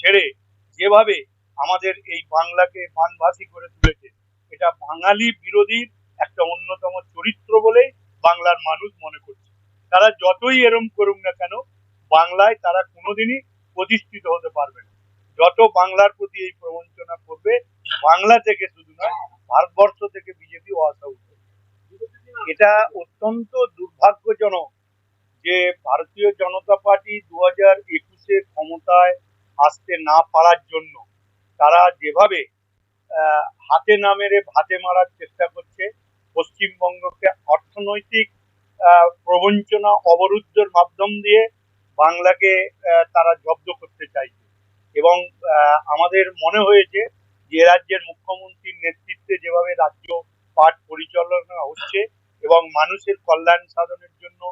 ছেড়ে যেভাবে আমাদের এই বাংলাকে বানভাসী করে তুলেছে, এটা বাঙালি বিরোধীর একটা অন্যতম চরিত্র বলে বাংলার মানুষ মনে করছে। তারা যতই এরম করুক না কেন, বাংলায় তারা কোনোদিনই প্রতিষ্ঠিত হতে পারবে না। যত বাংলার প্রতি এই প্রবঞ্চনা করবে, বাংলা থেকে শুধু নয়, ভারতবর্ষ থেকে বিজেপি আসা উঠবে এটা অত্যন্ত দুর্ভাগ্যজনক যে ভারতীয় জনতা পার্টি দু হাজার একুশে ক্ষমতায় আসতে না পারার জন্য তারা যেভাবে হাতে না মেরে ভাতে মারার চেষ্টা করছে, পশ্চিমবঙ্গকে অর্থনৈতিক প্রবঞ্চনা অবরুদ্ধের মাধ্যম দিয়ে বাংলাকে তারা জব্দ করতে চাইছে। এবং আমাদের মনে হয়েছে যে রাজ্যের মুখ্যমন্ত্রীর নেতৃত্বে যেভাবে রাজ্য পাঠ পরিচালনা হচ্ছে এবং মানুষের কল্যাণ সাধনের জন্য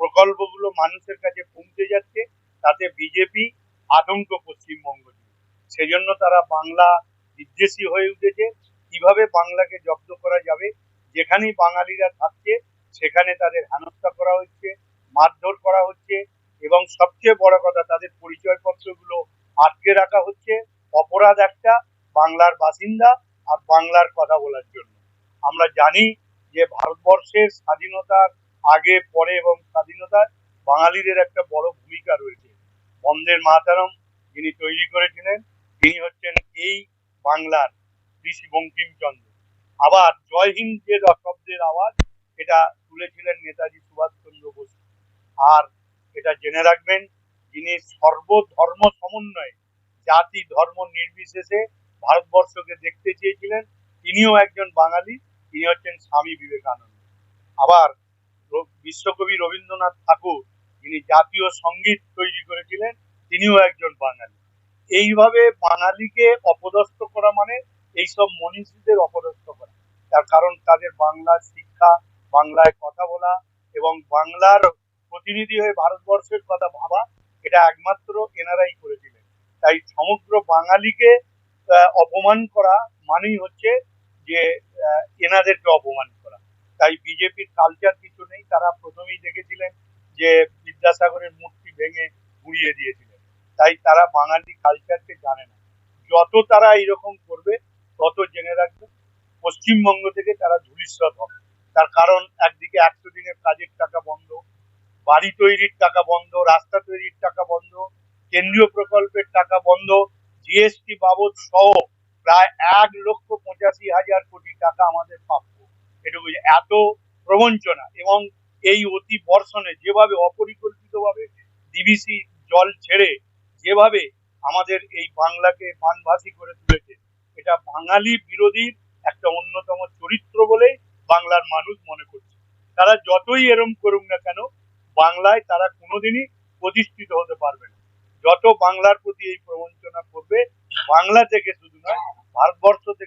প্রকল্পগুলো মানুষের কাছে পৌঁছে যাচ্ছে, তাতে বিজেপি আতঙ্ক পশ্চিমবঙ্গ নিয়ে। সেজন্য তারা বাংলা বিদ্বেষী হয়ে উঠেছে। কীভাবে বাংলাকে জব্দ করা যাবে, যেখানেই বাঙালিরা থাকছে, সেখানে তাদের হেনস্থা করা হচ্ছে, মারধর করা হচ্ছে, এবং সবচেয়ে বড় কথা, তাদের পরিচয়পত্রগুলো আটকে রাখা হচ্ছে। অপরাধ একটা, বাংলার বাসিন্দা আর বাংলার কথা বলার জন্য। আমরা জানি যে ভারতবর্ষের স্বাধীনতার আগে, পরে এবং স্বাধীনতায় বাঙালিদের একটা বড় ভূমিকা রয়েছে। বন্দের মাতারম যিনি তৈরি করেছিলেন, তিনি হচ্ছেন এই বাংলার ঋষি বঙ্কিমচন্দ্র। আবার জয় হিন্দ যে শব্দের আওয়াজ, এটা তুলেছিলেন নেতাজি সুভাষচন্দ্র বসু। আর এটা জেনে রাখবেন, যিনি সর্বধর্ম সমন্বয়ে জাতি ধর্ম নির্বিশেষে ভারতবর্ষকে দেখতে চেয়েছিলেন, তিনিও একজন বাঙালি, তিনি হচ্ছেন স্বামী বিবেকানন্দ। আবার বিশ্বকবি রবীন্দ্রনাথ ঠাকুর, যিনি জাতীয় সংগীত তৈরি করেছিলেন তিনিও একজন বাঙালি। এইভাবে বাঙালিকে অপদস্থ করা মানে এইসব মনীষীদের অপদস্থ করা। তার কারণ তাদের বাংলার শিক্ষা, বাংলায় কথা বলা এবং বাংলার প্রতিনিধি হয়ে ভারতবর্ষের কথা ভাবা, এটা একমাত্র এনারাই করেছিলেন তাই সমগ্র বাঙালিকে অপমান করা মানেই হচ্ছে যে এনাদেরকে অপমান করা। তাই বিজেপির কালচার কিছু নেই। তারা প্রথমেই দেখেছিলেন যে বিদ্যাসাগরের মূর্তি ভেঙে গুড়িয়ে দিয়েছিলেন তাই তারা বাঙালি কালচারকে জানে না। যত তারা এরকম করবে, তত জেনে রাখবে। পশ্চিমবঙ্গ থেকে তারা ধূলিস্রত হবে। তার কারণ, একদিকে একশো দিনের কাজের টাকা বন্ধ, বাড়ি তৈরির টাকা বন্ধ, রাস্তা তৈরির টাকা বন্ধ, কেন্দ্রীয় প্রকল্পের টাকা বন্ধ জিএসটি বাবদ সহ প্রায় এক লক্ষ পঁচাশি হাজার কোটি টাকা আমাদের প্রাপ্য। এটুকু এত প্রবঞ্চনা এবং এই অতি বর্ষণে যেভাবে অপরিকল্পিতভাবে ডিবিসি জল ছেড়ে যেভাবে আমাদের এই বাংলাকে মানভাষী করে তুলেছে, এটা বাঙালি বিরোধীর একটা অন্যতম চরিত্র বলে বাংলার মানুষ মনে করছে। তারা যতই এরম করুক না কেন, বাংলায় তারা কোনোদিনই প্রতিষ্ঠিত হতে পারবে না। যত বাংলার প্রতি এই প্রবঞ্চনা করবে, বাংলা থেকে শুধু নয়, ভারতবর্ষ থেকে